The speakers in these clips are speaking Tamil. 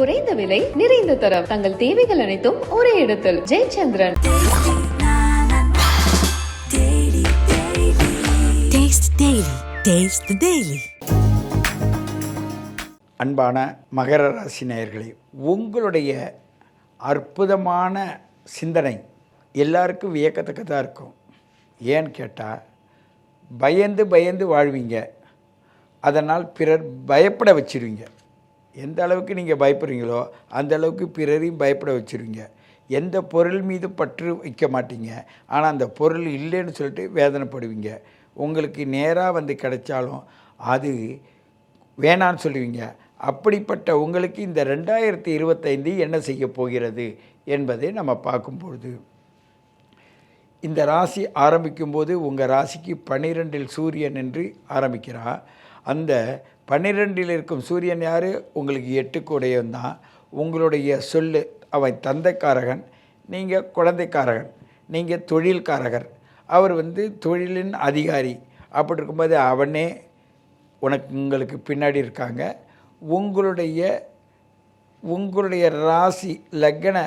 குறைந்த விலை நிறைந்த தரம். தங்கள் தேவைகள் அனைத்தும் ஒரே இடத்தில். Jayachandran. Taste Daily. Taste the Daily. அன்பான மகர ராசி நேயர்களே உங்களுடைய அற்புதமான சிந்தனை எல்லாருக்கும் வியக்கத்தக்கதாக இருக்கும். ஏன்னு கேட்டால் பயந்து பயந்து வாழ்வீங்க. அதனால் பிறர் பயப்பட வச்சிருவீங்க. எந்த அளவுக்கு நீங்கள் பயப்படுறீங்களோ அந்த அளவுக்கு பிறரையும் பயப்பட வச்சுருவீங்க எந்த பொருள் மீது பற்று வைக்க மாட்டீங்க. ஆனால் அந்த பொருள் இல்லைன்னு சொல்லிட்டு வேதனைப்படுவீங்க. உங்களுக்கு நேராக வந்து கிடைச்சாலும் அது வேணான்னு சொல்லுவீங்க. அப்படிப்பட்ட உங்களுக்கு இந்த ரெண்டாயிரத்தி இருபத்தைந்து என்ன செய்ய போகிறது என்பதை நம்ம பார்க்கும்பொழுது இந்த ராசி ஆரம்பிக்கும்போது உங்கள் ராசிக்கு பன்னிரெண்டில் சூரியன் என்று ஆரம்பிக்கிறார் அந்த பன்னிரெண்டில் இருக்கும் சூரியன் யார்? உங்களுக்கு எட்டுக்குடையவன் தான். உங்களுடைய சொல்லு அவன் தந்தைக்காரகன் நீங்கள் குழந்தைக்காரகன் நீங்கள் தொழில்காரகர். அவர் வந்து தொழிலின் அதிகாரி. அப்படி இருக்கும்போது அவனே உனக்கு உங்களுக்கு பின்னாடி இருக்காங்க. உங்களுடைய உங்களுடைய ராசி லக்ன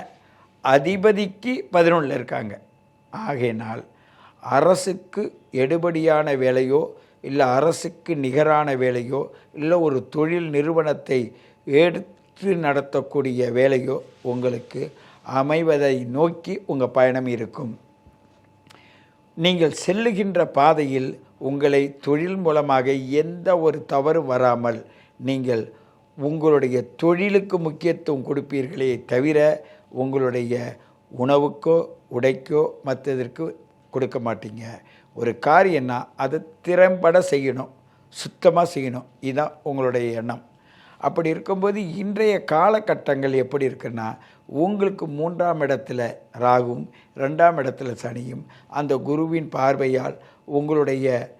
அதிபதிக்கு பதினொன்றில் இருக்காங்க. ஆகையினால் அரசுக்கு எடுபடியான வேலையோ இல்லை அரசுக்கு நிகரான வேலையோ இல்லை ஒரு தொழில் நிறுவனத்தை எடுத்து நடத்தக்கூடிய வேலையோ உங்களுக்கு அமைவதை நோக்கி உங்கள் பயணம் இருக்கும். நீங்கள் செல்லுகின்ற பாதையில் உங்களை தொழில் மூலமாக எந்த ஒரு தவறு வராமல் நீங்கள் உங்களுடைய தொழிலுக்கு முக்கியத்துவம் கொடுப்பீர்களே தவிர உங்களுடைய உணவுக்கோ உடைக்கோ மற்றதற்கு கொடுக்க மாட்டீங்க. ஒரு காரியம்னா அது திறம்பட செய்யணும். சுத்தமாக செய்யணும். இதுதான் உங்களுடைய எண்ணம். அப்படி இருக்கும்போது இன்றைய காலகட்டங்கள் எப்படி இருக்குன்னா உங்களுக்கு மூன்றாம் இடத்துல ராகும் ரெண்டாம் இடத்துல சனியும் அந்த குருவின் பார்வையால் உங்களுடைய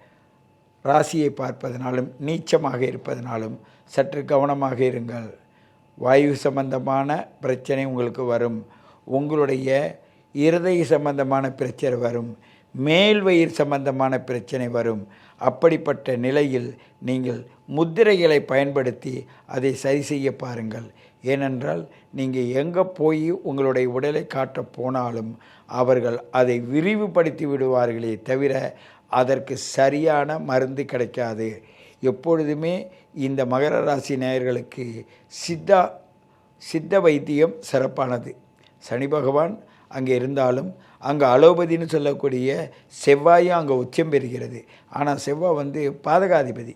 ராசியை பார்ப்பதனாலும் நீச்சமாக இருப்பதனாலும் சற்று கவனமாக இருங்கள். வாயு சம்பந்தமான பிரச்சனை உங்களுக்கு வரும். உங்களுடைய இருதய சம்பந்தமான பிரச்சனை வரும் மேல் வயிறு சம்பந்தமான பிரச்சனை வரும். அப்படிப்பட்ட நிலையில் நீங்கள் முத்திரைகளை பயன்படுத்தி அதை சரி செய்ய பாருங்கள். ஏனென்றால் நீங்கள் எங்கே போய் உங்களுடைய உடலை காட்டப் போனாலும் அவர்கள் அதை விரிவுபடுத்தி விடுவார்களே தவிர அதற்கு சரியான மருந்து கிடைக்காது. எப்பொழுதுமே இந்த மகர ராசி நேயர்களுக்கு சித்தா சித்த வைத்தியம் சிறப்பானது. சனி பகவான் அங்கே இருந்தாலும் அங்கே அலோபதின்னு சொல்லக்கூடிய செவ்வாயும் அங்கே உச்சம் பெறுகிறது. ஆனால் செவ்வாய் வந்து பாதகாதிபதி.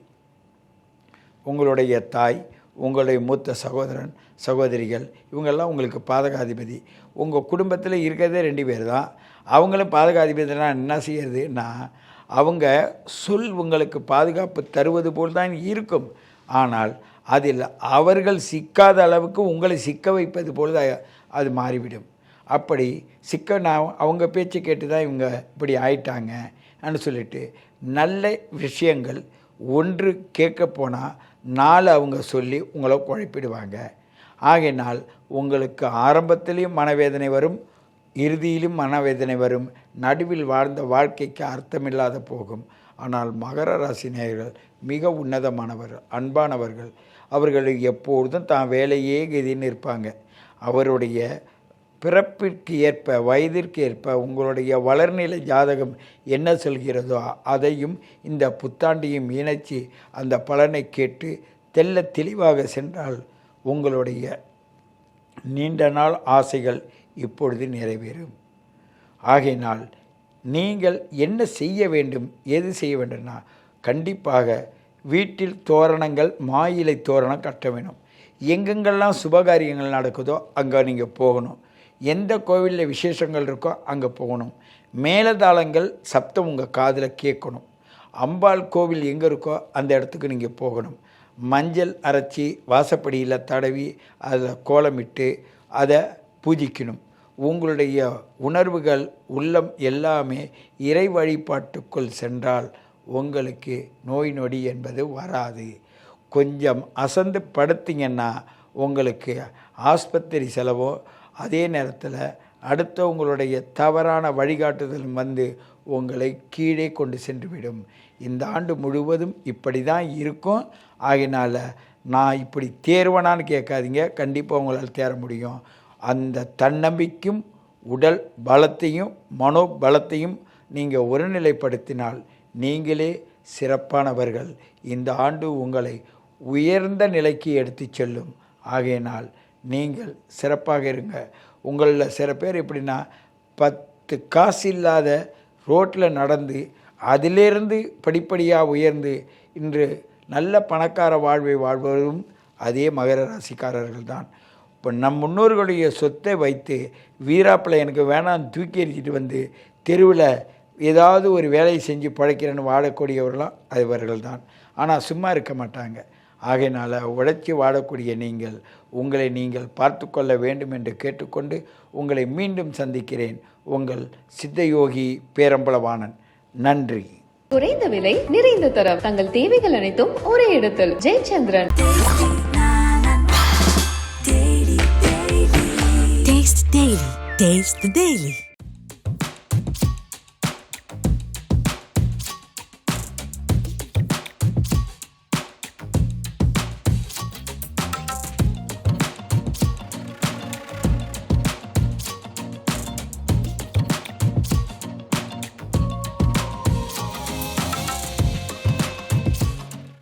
உங்களுடைய தாய் உங்களுடைய மூத்த சகோதரன் சகோதரிகள் இவங்கெல்லாம் உங்களுக்கு பாதகாதிபதி. உங்கள் குடும்பத்தில் இருக்கிறதே ரெண்டு பேர் தான். அவங்களும் பாதகாதிபதினா என்ன செய்யறதுன்னா அவங்க சொல் உங்களுக்கு பாதுகாப்பு தருவது போல் தான் இருக்கும். ஆனால் அதில் அவர்கள் சிக்காத அளவுக்கு உங்களை சிக்க வைப்பது போல் தான் அது மாறிவிடும். அப்படி சிக்க அவங்க பேச்சு கேட்டு தான் இவங்க இப்படி ஆயிட்டாங்கன்னு சொல்லிட்டு நல்ல விஷயங்கள் ஒன்று கேட்க போனால் நாலு அவங்க சொல்லி உங்களை குழப்பிடுவாங்க. ஆகையினால் உங்களுக்கு ஆரம்பத்திலையும் மனவேதனை வரும் இறுதியிலும் மனவேதனை வரும் நடுவில் வாழ்ந்த வாழ்க்கைக்கு அர்த்தமில்லாத போகும். ஆனால் மகர ராசி நேயர்கள் மிக உன்னதமானவர் அன்பானவர்கள். அவர்கள் எப்பொழுதும் தான் வேலையே கதின்னு இருப்பாங்க. அவருடைய பிறப்பிற்கு ஏற்ப வயதிற்கு ஏற்ப உங்களுடைய வளர்நிலை ஜாதகம் என்ன சொல்கிறதோ அதையும் இந்த புத்தாண்டையும் இணைச்சி அந்த பலனை கேட்டு தெல்ல தெளிவாக சென்றால் உங்களுடைய நீண்ட நாள் ஆசைகள் இப்பொழுது நிறைவேறும். ஆகையினால் நீங்கள் என்ன செய்ய வேண்டும் எது செய்ய வேண்டும்னா கண்டிப்பாக வீட்டில் தோரணங்கள் மாயிலை தோரணம் கட்ட வேணும். எங்கெங்கெல்லாம் சுபகாரியங்கள் நடக்குதோ அங்கே நீங்கள் போகணும். எந்த கோவிலில் விசேஷங்கள் இருக்கோ அங்கே போகணும். மேலதாளங்கள் சப்தம் உங்கள் காதில் கேட்கணும். அம்பாள் கோவில் எங்கே இருக்கோ அந்த இடத்துக்கு நீங்கள் போகணும். மஞ்சள் அரைச்சி வாசப்படியில் தடவி அதில் கோலமிட்டு அதை பூஜிக்கணும். உங்களுடைய உணர்வுகள் உள்ளம் எல்லாமே இறை வழிபாட்டுக்குள் சென்றால் உங்களுக்கு நோய் நொடி என்பது வராது. கொஞ்சம் அசந்து படுத்திங்கன்னா உங்களுக்கு ஆஸ்பத்திரி செலவோ அதே நேரத்தில் அடுத்தவங்களுடைய தவறான வழிகாட்டுதல் வந்து உங்களை கீழே கொண்டு சென்றுவிடும். இந்த ஆண்டு முழுவதும் இப்படி தான் இருக்கும். ஆகினால நான் இப்படி தேர்வனான்னு கேட்காதீங்க. கண்டிப்பாக உங்களால் தேர முடியும். அந்த தன்னம்பிக்கையும் உடல் பலத்தையும் மனோபலத்தையும் நீங்கள் ஒருநிலைப்படுத்தினால் நீங்களே சிறப்பானவர்கள். இந்த ஆண்டு உங்களை உயர்ந்த நிலைக்கு எடுத்து செல்லும். ஆகையினால் நீங்கள் சிறப்பாக இருங்க. உங்களில் சில பேர் எப்படின்னா பத்து காசு இல்லாத ரோட்டில் நடந்து அதிலிருந்து படிப்படியாக உயர்ந்து இன்று நல்ல பணக்கார வாழ்வை வாழ்வதும் அதே மகர ராசிக்காரர்கள் தான். இப்போ நம் முன்னோர்களுடைய சொத்தை வைத்து வீராப்பிள்ளை எனக்கு வேணாம் தூக்கி எறிஞ்சிட்டு வந்து தெருவில் ஏதாவது ஒரு வேலையை செஞ்சு பழைக்கிறேன்னு வாழக்கூடியவர்களாம் இவர்கள் தான் ஆனால் சும்மா இருக்க மாட்டாங்க. ஆகையினால் உழைச்சி வாழக்கூடிய நீங்கள் உங்களை நீங்கள் பார்த்து கொள்ள வேண்டும் என்று கேட்டுக்கொண்டு உங்களை மீண்டும் சந்திக்கிறேன். உங்கள் சித்தயோகி பேரம்பலவாணன். நன்றி. குறைந்த விலை நிறைந்த தரம். தங்கள் தேவைகள் அனைத்தும் ஒரே இடத்தில். Jayachandran. Taste Daily. Taste the Daily.